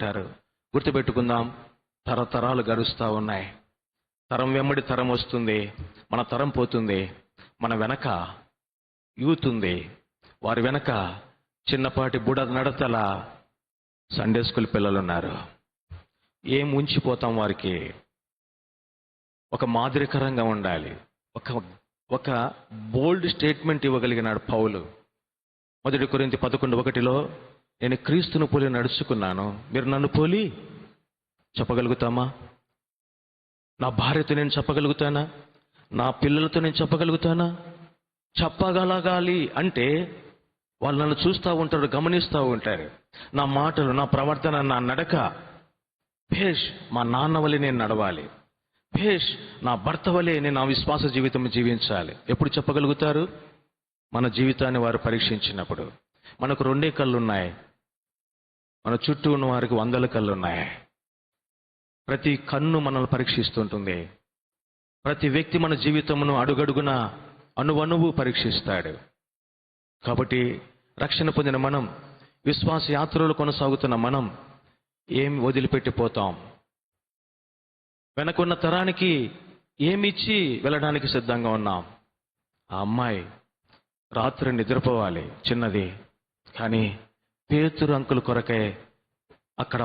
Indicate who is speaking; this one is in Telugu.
Speaker 1: అంటారు గుర్తుపెట్టుకుందాం తరతరాలు గడుస్తూ ఉన్నాయి. తరం వెంబడి తరం వస్తుంది మన తరం పోతుంది మన వెనక యూత్ ఉంది. వారి వెనక చిన్నపాటి బుడ నడతల సండే స్కూల్ పిల్లలు ఉన్నారు ఏం ఉంచిపోతాం వారికి? ఒక మాదిరికరంగా ఉండాలి. ఒక ఒక బోల్డ్ స్టేట్మెంట్ ఇవ్వగలిగినాడు పౌలు. మొదటి కొరింత పదకొండు ఒకటిలో నేను క్రీస్తును పోలి నడుచుకున్నాను. మీరు నన్ను పోలి చెప్పగలుగుతామా? నా భార్యతో నేను చెప్పగలుగుతానా? నా పిల్లలతో నేను చెప్పగలుగుతానా? చెప్పగలగాలి అంటే వాళ్ళు నన్ను చూస్తూ ఉంటారు గమనిస్తూ ఉంటారు. నా మాటలు నా ప్రవర్తన నా నడక. భేష్ మా నాన్న వలె నేను నడవాలి. భేష్ నా భర్త వలె నేను నా విశ్వాస జీవితం జీవించాలి. ఎప్పుడు చెప్పగలుగుతారు? మన జీవితాన్ని వారు పరీక్షించినప్పుడు. మనకు రెండే కళ్ళు ఉన్నాయి మన చుట్టూ ఉన్న వారికి వందల కళ్ళు ఉన్నాయి ప్రతి కన్ను మనల్ని పరీక్షిస్తుంటుంది. ప్రతి వ్యక్తి మన జీవితమును అడుగడుగున అణువణువు పరీక్షిస్తాడు. కాబట్టి రక్షణ పొందిన మనం విశ్వాస యాత్రలు కొనసాగుతున్న మనం ఏం వదిలిపెట్టిపోతాం? వెనకున్న తరానికి ఏమిచ్చి వెళ్ళడానికి సిద్ధంగా ఉన్నాం? ఆ అమ్మాయి రాత్రి నిద్రపోవాలి చిన్నది. కానీ పేతురు అంకుల కొరకే అక్కడ